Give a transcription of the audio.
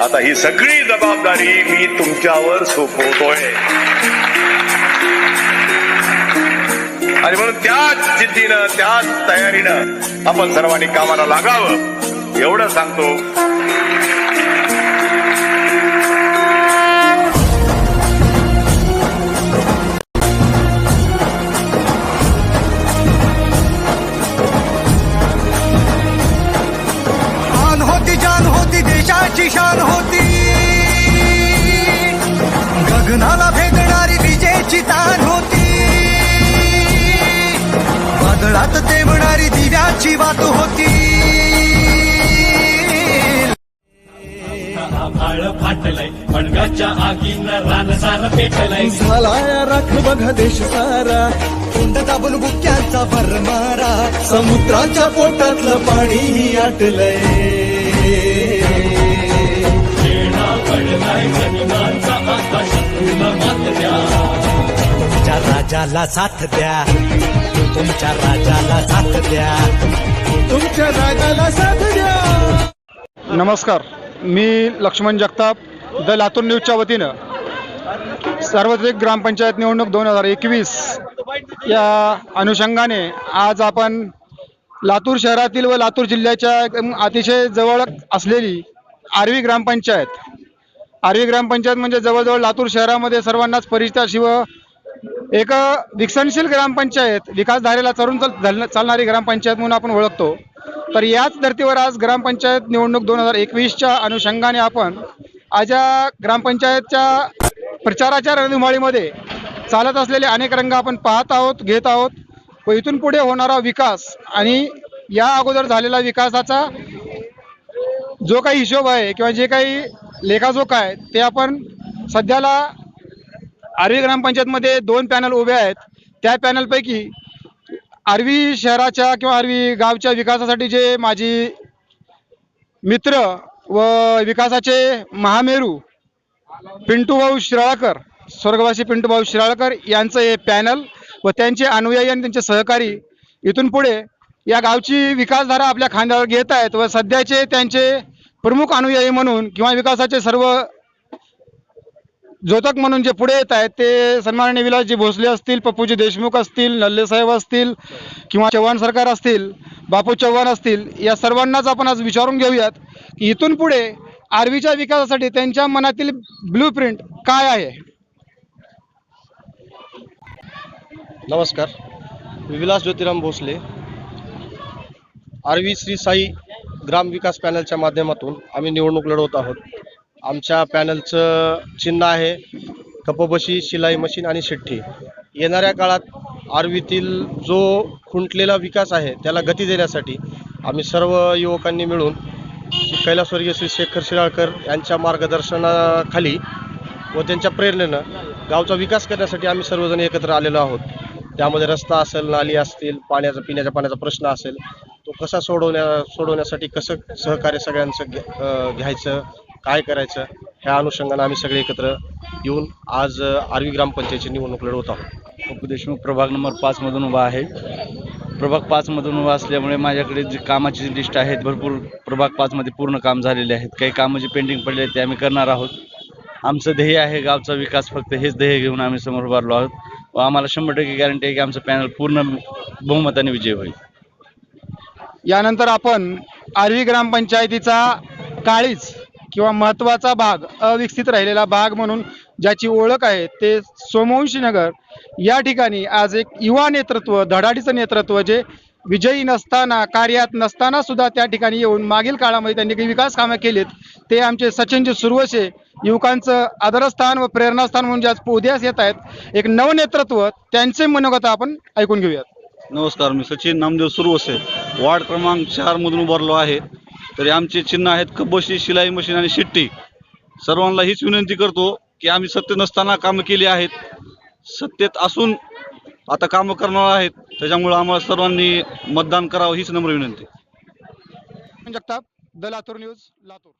आता ही सगळी जबाबदारी मी तुमच्यावर सोपवतोय. आणि म्हणून त्याच जिद्दीनं त्याच तयारीनं आपण सर्वांनी कामाला लागावं एवढं सांगतो. गगनाला भेदणारी विजेची तान होती. वादळात तेवणारी दिव्याची वात होती. आभाळ फाटलंय पडगाच्या आगीनं रानसार पेटलंय. झाला राख बघ देश सारा तोंड दाबून बुक्यांचा भरमारा समुद्राच्या पोटातलं पाणी आटलंय. राजाला साथ द्या. तुमच्या राजाला साथ द्या. तुमच्या राजाला साथ द्या. नमस्कार. मी लक्ष्मण जगताप द लातूर न्यूजच्या वतीनं सार्वत्रिक ग्रामपंचायत निवडणूक दोन हजार एकवीस या अनुषंगाने आज आपण लातूर शहरातील व लातूर जिल्ह्याच्या अतिशय जवळ असलेली आर्वी ग्रामपंचायत. आर्वी ग्रामपंचायत म्हणजे जवळजवळ लातूर शहरामध्ये सर्वांनाच परिचित अशी व एक विकसनशील ग्रामपंचायत विकासधारेला चरून चल चालणारी ग्रामपंचायत म्हणून आपण ओळखतो. तर याच धर्तीवर आज ग्रामपंचायत निवडणूक दोन हजार एकवीसच्या अनुषंगाने आपण आज या ग्रामपंचायतच्या प्रचाराच्या रणधुमाळीमध्ये चालत असलेले अनेक रंग आपण पाहत आहोत घेत आहोत. व इथून पुढे होणारा विकास आणि या अगोदर झालेला विकासाचा जो काही हिशोब आहे किंवा जे काही लेखाजोख आहे ते आपण सध्याला आर्वी ग्रामपंचायतमध्ये दोन पॅनल उभे आहेत. त्या पॅनलपैकी आर्वी शहराच्या किंवा आर्वी गावच्या विकासासाठी जे माझी मित्र व विकासाचे महामेरू पिंटू भाऊ शिराळकर स्वर्गवासी पिंटू भाऊ शिराळकर यांचं हे पॅनल व त्यांचे अनुयायी आणि त्यांचे सहकारी इथून पुढे या गावची विकासधारा आपल्या खांद्यावर घेत आहेत व सध्याचे त्यांचे प्रमुख अनुयायी म्हणून किंवा विकासाचे सर्व जोतक म्हणून जे पुढे येत आहेत ते सन्माननीय विलासजी भोसले असतील पप्पूजी देशमुख असतील नल्ले साहेब असतील किंवा चव्हाण सरकार असतील बापू चव्हाण असतील या सर्वांनाच आपण आज विचारून घेऊयात की इथून पुढे आर्वीच्या विकासासाठी त्यांच्या मनातील ब्लू प्रिंट काय आहे? नमस्कार. मी विलास ज्योतिराम भोसले. आरवी श्री साई ग्राम विकास पॅनलच्या माध्यमातून आम्ही निवडणूक लढवत आहोत. आमच्या पॅनलचं चिन्ह आहे कपबशी शिलाई मशीन आणि शिट्टी. येणाऱ्या काळात आरवीतील जो खुंटलेला विकास आहे त्याला गती देण्यासाठी आम्ही सर्व युवकांनी मिळून कैलासवर्गीय श्री शेखर शिराळकर यांच्या मार्गदर्शनाखाली व त्यांच्या प्रेरणेनं गावचा विकास करण्यासाठी आम्ही सर्वजण एकत्र आलेलो आहोत. त्यामध्ये रस्ता असेल नाली असतील पाण्याचा पिण्याच्या पाण्याचा प्रश्न असेल तो कसा सोडवण्या सोडवण्यासाठी कसं सहकार्य सगळ्यांचं घ्या- घ्यायचं काय करायचं ह्या अनुषंगानं आम्ही सगळे एकत्र येऊन आज आर्वी ग्रामपंचायतची निवडणूक लढवत आहोत. पप्पू देशमुख प्रभाग नंबर पाचमधून उभा आहे. प्रभाग पाचमधून उभा असल्यामुळे माझ्याकडे जी कामाची जी लिस्ट आहे भरपूर प्रभाग पाचमध्ये पूर्ण काम झालेले आहेत. काही कामं जे पेंडिंग पडले आहेत ते आम्ही करणार आहोत. आमचं ध्येय आहे गावचा विकास फक्त हेच ध्येय घेऊन आम्ही समोर उभारलो आहोत. व आम्हाला शंभर टक्के गॅरंटी आहे की आमचं पॅनल पूर्ण बहुमताने विजय होईल. यानंतर आपण आर्वी ग्रामपंचायतीचा काळीज किंवा महत्त्वाचा भाग अविकसित राहिलेला भाग म्हणून ज्याची ओळख आहे ते सोमवंशी नगर. या ठिकाणी आज एक युवा नेतृत्व धडाडीचं नेतृत्व जे विजयी नसताना कार्यात नसताना सुद्धा त्या ठिकाणी येऊन मागील काळामध्ये त्यांनी काही विकास कामं केलीत ते आमचे सचिनजी सुरवसे युवकांचं आदरस्थान व प्रेरणास्थान म्हणून जे आज उद्यास येत आहेत एक नवनेतृत्व त्यांचे मनोगत आपण ऐकून घेऊयात. नमस्कार मी सचिन नामदेव सुरवसे. वार्ड क्रमांक चारमधून उभारलो आहे. तरी आमचे चिन्ह आहेत कबोशी शिलाई मशीन आणि शिट्टी. सर्वांना हीच विनंती करतो की आम्ही सत्य नसताना कामं केली आहेत. सत्तेत असून आता कामं करणार आहेत. त्याच्यामुळे आम्हाला सर्वांनी मतदान करावं हीच नम्र विनंती. Jagtap the Latur news Latur.